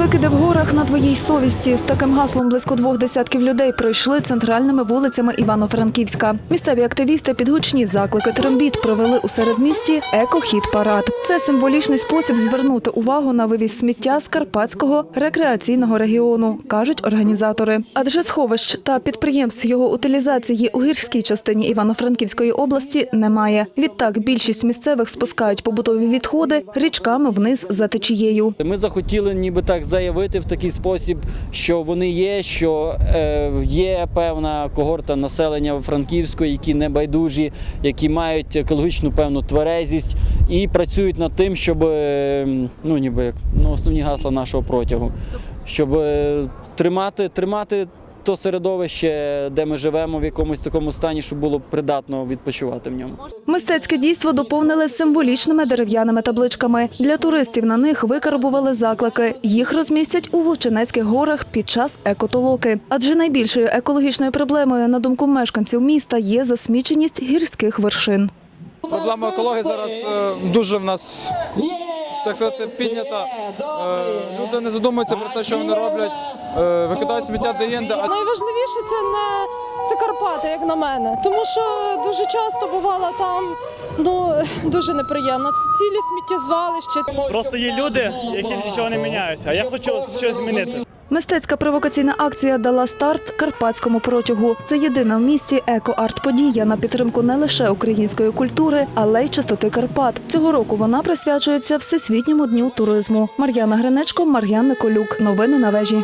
Викиди в горах на твоїй совісті з таким гаслом близько двох десятків людей пройшли центральними вулицями Івано-Франківська. Місцеві активісти під гучні заклики трембіт провели у середмісті екохід парад. Це символічний спосіб звернути увагу на вивіз сміття з карпатського рекреаційного регіону, кажуть організатори. Адже сховищ та підприємств його утилізації у гірській частині Івано-Франківської області немає. Відтак більшість місцевих спускають побутові відходи річками вниз за течією. Ми захотіли ніби так заявити в такий спосіб, що вони є, що е, є певна когорта населення Франківської, які не байдужі, які мають екологічну певну тверезість і працюють над тим, щоб е, ну ніби ну, основні гасла нашого протягу, щоб е, тримати, тримати. То середовище, де ми живемо, в якомусь такому стані, щоб було придатно відпочивати в ньому. Мистецьке дійство доповнили символічними дерев'яними табличками. Для туристів на них викарбували заклики. Їх розмістять у Вовчинецьких горах під час екотолоки. Адже найбільшою екологічною проблемою, на думку мешканців міста, є засміченість гірських вершин. Проблема екології зараз е, дуже в нас так сказати піднята. Е, Люди не задумуються про те, що вони роблять, е, викидають сміття де-інде, Найважливіше це не це Карпати, як на мене. Тому що дуже часто бувало там ну дуже неприємно. Цілі сміттєзвалища. Просто є люди, які нічого не міняють. А я хочу щось змінити. Мистецька провокаційна акція дала старт карпатському протягу. Це єдина в місті еко-арт-подія на підтримку не лише української культури, але й чистоти Карпат. Цього року вона присвячується Всесвітньому дню туризму. Мар'яна Гринечко, Мар'ян Николюк. Новини на вежі.